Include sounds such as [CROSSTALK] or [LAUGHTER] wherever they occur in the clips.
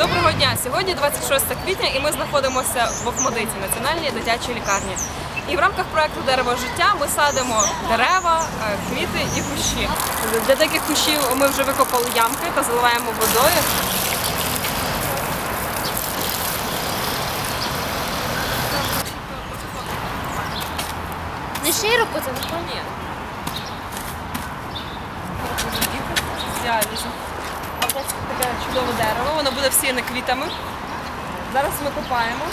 Доброго дня! Сьогодні 26 квітня і ми знаходимося в Охмадиті, національній дитячій лікарні. І в рамках проекту Дерево життя ми садимо дерева, е, квіти і кущі. Для деяких кущів ми вже викопали ямки та заливаємо водою. Не широко це Ні. Взялися. Таке чудове дерево, воно буде всіяне квітами. Зараз ми копаємо.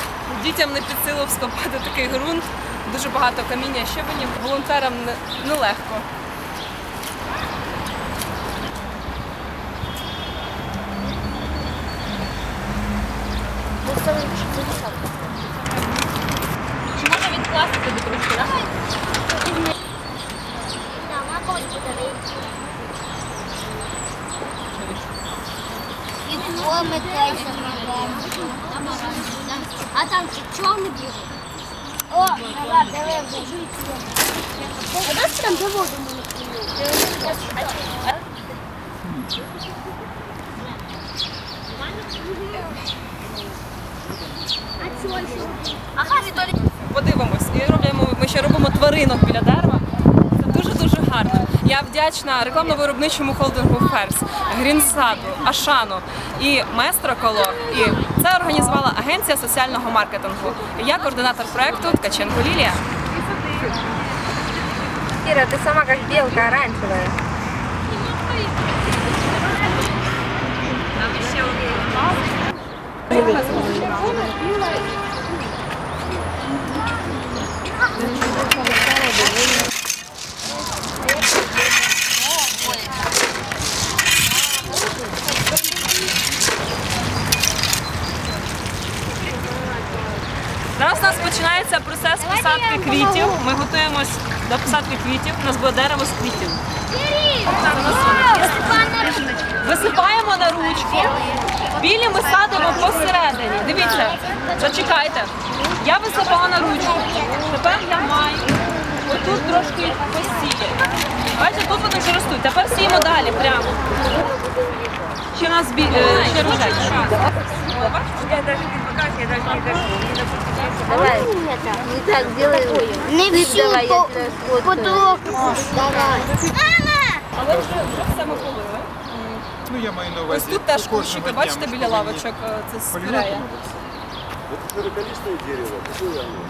Дітям не під силу вступати такий ґрунт, дуже багато каміння, щебенів. Волонтерам не- нелегко. Чи можна відкласти тобі трошки, коми теж А там чорний був. О, давай, давай, А де там до воду А чого? Ага, Віталій. Подивимось. І робимо, ми ще робимо тваринок біля дерева. Я вдячна рекламно-виробничому холдингу Ферс, Грінсаду, Ашану і Местро Колор. І це організувала агенція соціального маркетингу. Я координатор проекту Ткаченко Лілія. Кира, ты сама как белка оранжевая. Зараз у нас починається процес посадки квітів. Ми готуємось до посадки квітів. У нас буде дерево з квітів. Висипаємо на ручку. Білі ми садимо посередині. Дивіться, зачекайте. Я висипала на ручку. Тепер я маю отут трошки посіяти. Бачите, тут вони вже ростуть. Тепер сіємо далі прямо. Ще у нас бі... е, ще рожечки. О, бачиш? Давай. Не так, делай. Не Ты всю давай, я по, тебя сфоткаю. потроху. Давай. Але вже, вже все ми полили. Ну, я маю на Ось увазі. тут теж кожного кущики, дня бачите, ми біля повинні лавочок е, це полювати спірея. робити. Это широколистное дерево. Какое оно?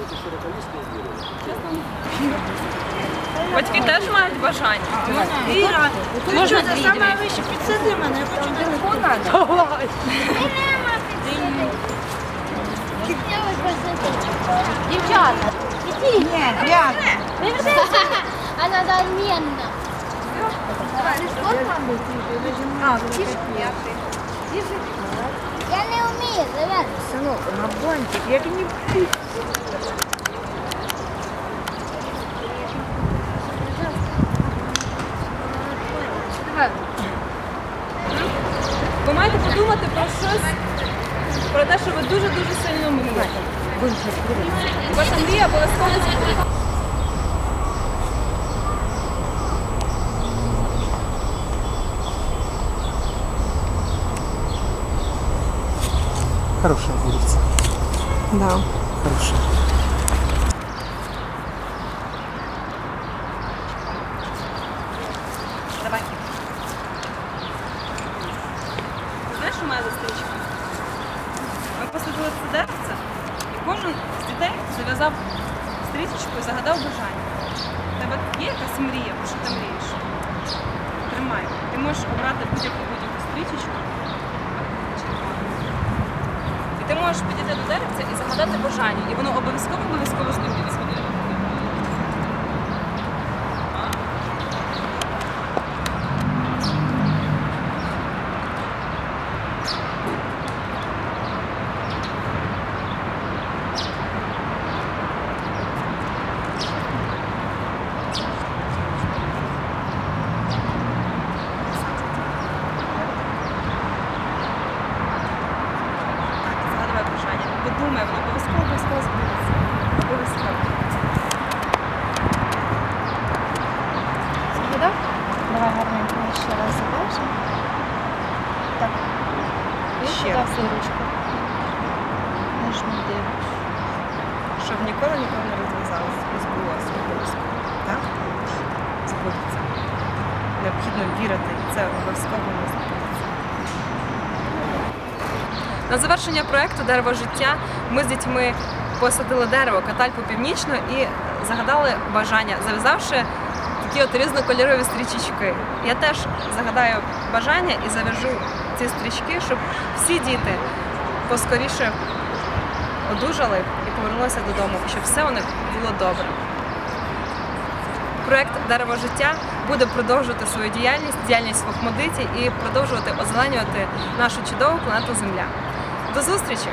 Это широколистное дерево. Батьки теж мають бажання. Можна сама вище підсади мене, я хочу [LAUGHS] телефон. Дівчата. Ні, Она [LAUGHS] одновременно. Я не вмію, ребят. Сынок, на бантик, я не Ви маєте подумати про щось, про те, що ви дуже-дуже сильно мрієте. Ваша мрія обов'язково збудеться. Хорошая улица. Да. Хорошая. Це і кожен з дітей зав'язав стрічечку і загадав бажання. У тебе є якась мрія, про що ти мрієш? Тримай. Ти можеш обрати будь-яку будь-яку стрічечку. І ти можеш підійти до деревця і загадати бажання, і воно обов'язково обов'язково збудеться. Загадувай бажання. Подумай, воно обов'язково обов'язково збудеться. Обов'язково. Забачимо. Так. ще раз. Щоб ніколи ніколи не розв'язалося і збулося обов'язково. Так? Збудеться. Необхідно вірити, і це обов'язково не збудеться. На завершення проєкту Дерево життя ми з дітьми посадили дерево катальпу північну і загадали бажання, зав'язавши такі от різнокольорові стрічечки. Я теж загадаю бажання і зав'яжу ці стрічки, щоб всі діти поскоріше одужали і повернулися додому, щоб все у них було добре. Проект Дерево життя буде продовжувати свою діяльність, діяльність в Охмадиті і продовжувати озеленювати нашу чудову планету Земля. До зустрічі!